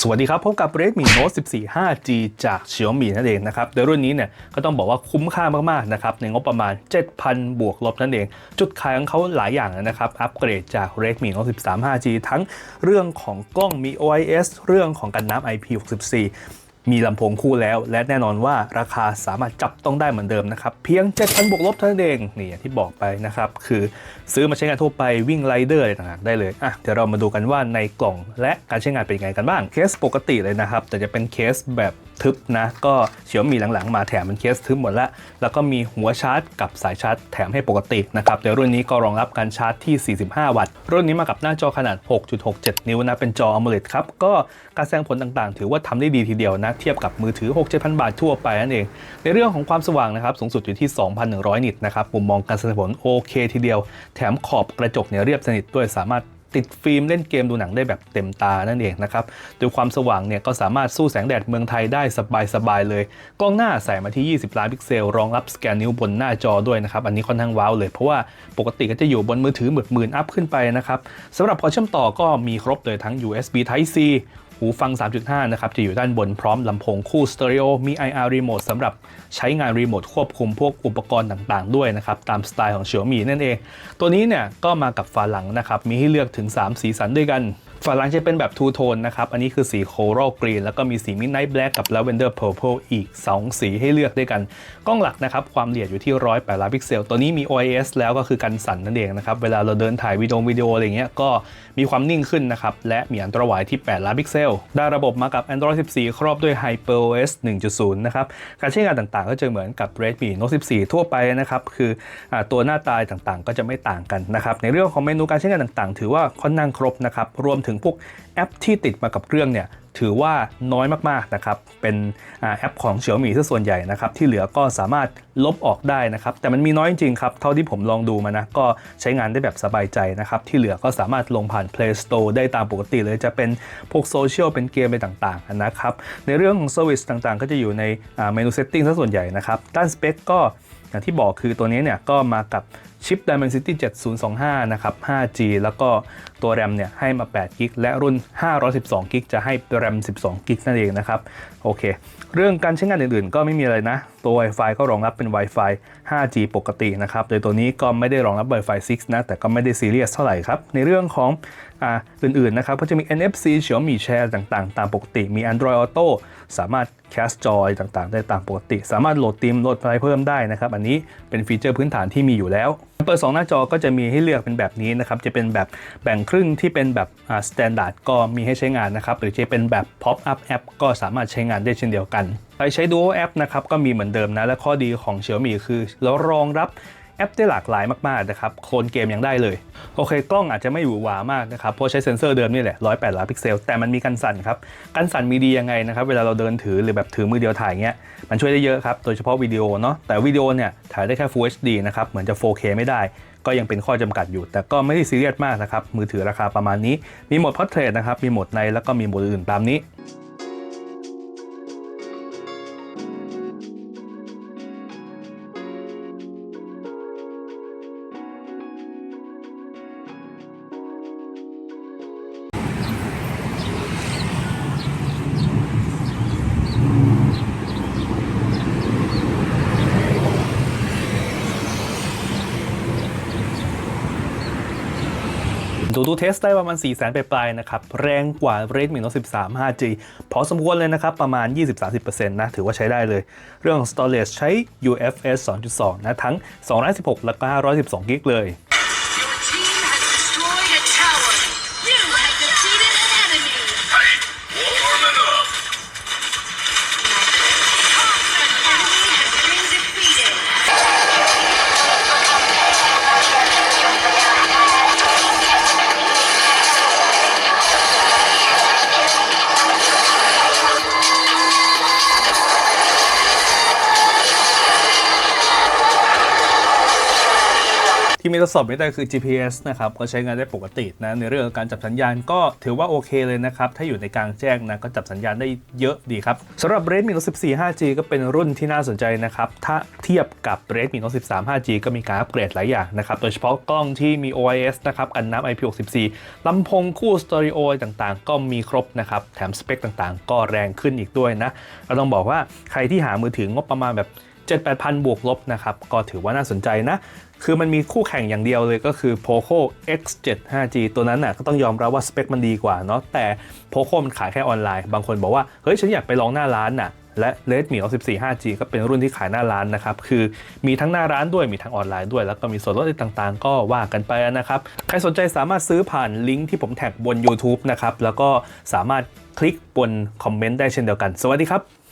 สวัสดีครับ พบกับ Redmi Note 14 5G จาก Xiaomi นั่นเองนะครับ โดยรุ่นนี้เนี่ยก็ต้องบอกว่าคุ้มค่ามาก ๆ นะครับ ในงบประมาณ 7,000 บวกลบนั่นเอง จุดขายของเขาหลายอย่างนะครับ อัปเกรดจาก Redmi Note 13 5G ทั้งเรื่องของกล้องมี OIS เรื่องของกันน้ำ IP64 มีลำโพงคู่แล้ว และแน่นอนว่าราคาสามารถจับต้องได้เหมือนเดิมนะครับ เพียง 7,000บวกลบเท่านั้นเองนี่อย่างที่บอกไปนะครับ คือซื้อมาใช้งานทั่วไปวิ่งไรเดอร์อะไรต่างๆได้เลยอะเดี๋ยวเรามาดูกันว่าในกล่องและการใช้งานเป็นยังไงกันบ้างเคสปกติเลยนะครับ แต่จะเป็นเคสแบบ ทึบนะ ก็เฉียวมีหลังๆ มาแถมเป็นเคสทึบหมดละแล้วก็มีหัวชาร์จกับสายชาร์จแถมให้ปกตินะครับแต่รุ่นนี้ก็รองรับการชาร์จที่ 45 วัตต์ รุ่นนี้มากับหน้าจอขนาด 6.67 นิ้วนะ เป็นจอ AMOLED ครับ ก็การแสดงผลต่างๆ ถือว่าทำได้ดีทีเดียวนะ เทียบกับมือถือ 6-7,000 บาททั่วไปนั่นเอง ในเรื่องของความสว่างนะครับ สูงสุดอยู่ที่ 2,100 นิตนะครับ มุมมองการแสดงผลโอเคทีเดียว แถมขอบกระจกเนี่ยเรียบสนิทด้วย สามารถ ติดฟิล์มเล่นเกมดูหนังได้แบบเต็มตานั่นเองนะครับโดยความสว่างเนี่ยก็สามารถสู้แสงแดดเมืองไทยได้สบายๆเลย กล้องหน้าใส่มาที่ 20 ล้านพิกเซล รองรับสแกนนิ้วบนหน้าจอด้วยนะครับ อันนี้ค่อนข้างว้าวเลย เพราะว่าปกติก็จะอยู่บนมือถือหมื่นหมื่นอัพขึ้นไปนะครับสำหรับพอเชื่อมต่อก็มีครบเลยทั้ง USB Type C หูฟัง 3.5 นะครับ จะอยู่ด้านบนพร้อมลำโพงคู่สเตอริโอ มี IR Remote สำหรับใช้งานรีโมทควบคุมพวกอุปกรณ์ต่างๆ ด้วยนะครับ ตามสไตล์ของ Xiaomi นั่นเอง ตัวนี้เนี่ยก็มากับฝาหลังนะครับ มีให้เลือกถึง 3 สีสันด้วยกันฝาหลังจะเป็นแบบทูโทนนะครับ อันนี้คือสีโคโรกรีนแล้วก็มีสี Midnight Black กับ Lavender Purple อีก 2 สีให้เลือกด้วยกัน กล้องหลักนะครับ ความละเอียดอยู่ที่108ล้านพิกเซล ตัวนี้มี OIS แล้วก็คือกันสั่นนั่นเองนะครับ เวลาเราเดินถ่ายวิดีโอวิดีโออะไรเงี้ยก็มีความนิ่งขึ้นนะครับ และมีอันตรวายที่ 8 ล้านพิกเซล ได้ระบบมากับ Android 14 ครอบด้วย HyperOS 1.0 นะครับ การใช้งานต่างๆ ก็จะเหมือนกับ Redmi Note 14 ทั่วไปนะครับ คืออตัวหน้าตาต่างๆ ก็จะไม่ต่างกันนะครับ ในเรื่องของเมนูการใช้งานต่างๆ ถือว่าค่อนข้างครบนะครับรวมถึงพวกแอปที่ติดมากับเครื่องเนี่ยถือว่าน้อยมากๆนะครับ เป็นอแอปของ Xiaomi ซะส่วนใหญ่นะครับ ที่เหลือก็สามารถลบออกได้นะครับ แต่มันมีน้อยจริงๆครับ เท่าที่ผมลองดูมานะ ก็ใช้งานได้แบบสบายใจนะครับ ที่เหลือก็สามารถลงผ่าน Play Store ได้ตามปกติเลยจะเป็นพวกโซเชียลเป็นเกมอะไรต่างๆนะครับ ในเรื่องของ Service ต่างๆ ก็จะอยู่ในเมนู Setting ซะส่วนใหญ่นะครับ ด้านสเปคก็อย่างที่บอกคือตัวนี้เนี่ยก็มากับ ชิป Dimensity 7025 นะครับ 5G แล้วก็ตัว RAM เนี่ยให้มา8 g b และรุ่น 512 g b จะให้ RAM 12 g b นั่นเองนะครับ โอเค เรื่องการใช้งานอื่นๆ ก็ไม่มีอะไรนะ ตัว Wi-Fi ก็รองรับเป็น Wi-Fi 5G ปกตินะครับ โดยตัวนี้ก็ไม่ได้รองรับ Wi-Fi 6 นะ แต่ก็ไม่ได้ซีเรียสเท่าไหร่ครับ ในเรื่องของอ่าอื่นๆ นะครับก็จะมี NFC Xiaomi Share ต่างๆ ตามปกติ มี Android Auto สามารถ Cast Joy ต่างๆ ได้ตามปกติ สามารถโหลดธีมโหลดอะไรเพิ่มได้นะครับ อันนี้เป็นฟีเจอร์พื้นฐานที่มีอยู่แล้วเปิด 2 หน้าจอก็จะมีให้เลือกเป็นแบบนี้นะครับ จะเป็นแบบแบ่งครึ่งที่เป็นแบบสแตนดาร์ดก็มีให้ใช้งานนะครับ หรือจะเป็นแบบ pop up app ก็สามารถใช้งานได้เช่นเดียวกัน ใครใช้ duo app นะครับก็มีเหมือนเดิมนะ และข้อดีของ Xiaomi คือเรารองรับ แอปได้หลากหลายมากๆนะครับโคลนเกมยังได้เลย โอเค กล้องอาจจะไม่หวือหวามากนะครับเพราะใช้เซ็นเซอร์เดิมนี่แหละ108ล้านพิกเซลแต่มันมีกันสั่นครับกันสั่นมีดียังไงนะครับเวลาเราเดินถือหรือแบบถือมือเดียวถ่ายเงี้ยมันช่วยได้เยอะครับโดยเฉพาะวิดีโอเนาะแต่วิดีโอเนี่ยถ่ายได้แค่ Full HD นะครับเหมือนจะ 4K ไม่ได้ก็ยังเป็นข้อจำกัดอยู่ แต่ก็ไม่ได้ซีเรียสมากนะครับ มือถือราคาประมาณนี้ มีโหมด Portrait นะครับ มีโหมดในแล้วก็มีโหมดอื่นตามนี้ ดูดูเทสได้ประมาณ 4 0 0 0 0 0ไปปลายๆนะครับ แรงกว่า Redmi Note 13 5G พอสมควรเลยนะครับ ประมาณ 20-30%นะถือว่าใช้ได้เลย เรื่องของ storage ใช้ UFS 2.2 นะ ทั้ง216และก็512 g b เลย ที่มีทดสอบไม่ได้คือ GPS นะครับก็ใช้งานได้ปกตินะในเรื่องของการจับสัญญาณก็ถือว่าโอเคเลยนะครับ ถ้าอยู่ในกลางแจ้งนะก็จับสัญญาณได้เยอะดีครับสำหรับ Redmi Note 14 5G ก็เป็นรุ่นที่น่าสนใจนะครับถ้าเทียบกับ Redmi Note 13 5G ก็มีการอัปเกรดหลายอย่างนะครับโดยเฉพาะกล้องที่มี OIS นะครับกันน้ำ IP64 ลำโพงคู่สตอริโอต่างๆ ก็มีครบนะครับแถมสเปคต่างๆ ก็แรงขึ้นอีกด้วยนะเราต้องบอกว่าใครที่หามือถืองบประมาณแบบ 7 8 0 0 0 บวกลบนะครับ ก็ถือว่าน่าสนใจนะ คือมันมีคู่แข่งอย่างเดียวเลยก็คือ Poco X7 5G ตัวนั้นน่ะก็ต้องยอมรับว่าสเปคมันดีกว่าเนาะแต่ Poco มันขายแค่ออนไลน์ บางคนบอกว่า เฮ้ย ฉันอยากไปลองหน้าร้านน่ะและ Redmi Note 14 5G ก็เป็นรุ่นที่ขายหน้าร้านนะครับ คือมีทั้งหน้าร้านด้วย มีทั้งออนไลน์ด้วย แล้วก็มีส่วนลดอะไรต่างๆ ก็ว่ากันไปนะครับ ใครสนใจสามารถซื้อผ่านลิงก์ที่ผมแท็กบน YouTube นะครับ แล้วก็สามารถคลิกบนคอมเมนต์ได้เช่นเดียวกัน สวัสดีครับ